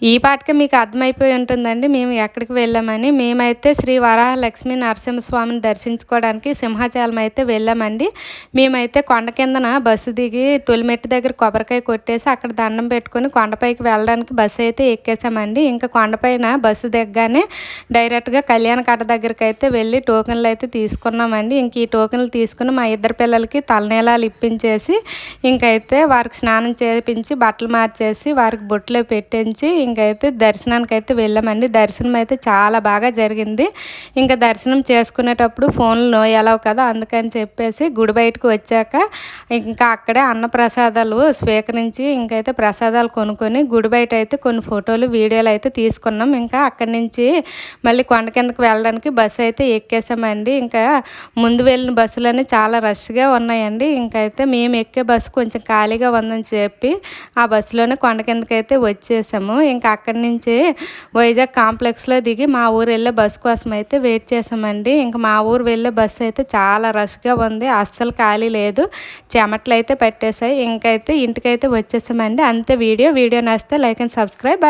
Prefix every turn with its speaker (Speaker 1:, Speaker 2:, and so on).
Speaker 1: ఈ పాటకి మీకు అర్థమైపోయి ఉంటుందండి. మేము ఎక్కడికి వెళ్ళామని. మేమైతే శ్రీ వరాహలక్ష్మి నరసింహస్వామిని దర్శించుకోవడానికి సింహాచలం అయితే వెళ్ళామండి. మేమైతే కొండ కిందన బస్సు దిగి తొలిమెట్టు దగ్గర కొబ్బరికాయ కొట్టేసి అక్కడ దండం పెట్టుకొని కొండపైకి వెళ్ళడానికి బస్సు అయితే ఎక్కేసామండి. ఇంకా కొండపైన బస్సు దిగగానే డైరెక్ట్గా కళ్యాణ కట్ట దగ్గరికి అయితే వెళ్ళి టోకెన్లు అయితే తీసుకున్నామండి. ఇంక ఈ టోకెన్లు తీసుకుని మా ఇద్దరు పిల్లలకి తలనీలాలు ఇప్పించేసి ఇంకైతే వారికి స్నానం చేపించి బట్టలు మార్చేసి వారికి బొట్లు పెట్టించి ఇంకైతే దర్శనానికి అయితే వెళ్ళామండి. దర్శనం అయితే చాలా బాగా జరిగింది. ఇంకా దర్శనం చేసుకునేటప్పుడు ఫోన్లు నోయలవు కదా అందుకని చెప్పేసి గుడి బయటకు వచ్చాక ఇంకా అక్కడే అన్న ప్రసాదాలు స్వీకరించి ఇంకైతే ప్రసాదాలు కొనుక్కొని గుడి బయట అయితే కొన్ని ఫోటోలు వీడియోలు అయితే తీసుకున్నాం. ఇంకా అక్కడి నుంచి మళ్ళీ కొండ కిందకి వెళ్ళడానికి బస్సు అయితే ఎక్కేసామండి. ఇంకా ముందు వెళ్ళిన బస్సులన్నీ చాలా రష్గా ఉన్నాయండి. ఇంకైతే మేము ఎక్కే బస్సు కొంచెం ఖాళీగా ఉందని చెప్పి ఆ బస్సులోనే కొండ కిందకి అయితే వచ్చేసాము. ఇంకా అక్కడి నుంచి వైజాగ్ కాంప్లెక్స్లో దిగి మా ఊరు వెళ్ళే బస్సు కోసం అయితే వెయిట్ చేసామండి ఇంకా మా ఊరు వెళ్ళే బస్సు అయితే చాలా రష్గా ఉంది. అస్సలు ఖాళీ లేదు. చెమట్లు అయితే పెట్టేశాయి. ఇంకైతే ఇంటికైతే వచ్చేసామండి. అంతే వీడియో. వీడియో నచ్చితే లైక్ అండ్ సబ్స్క్రైబ్.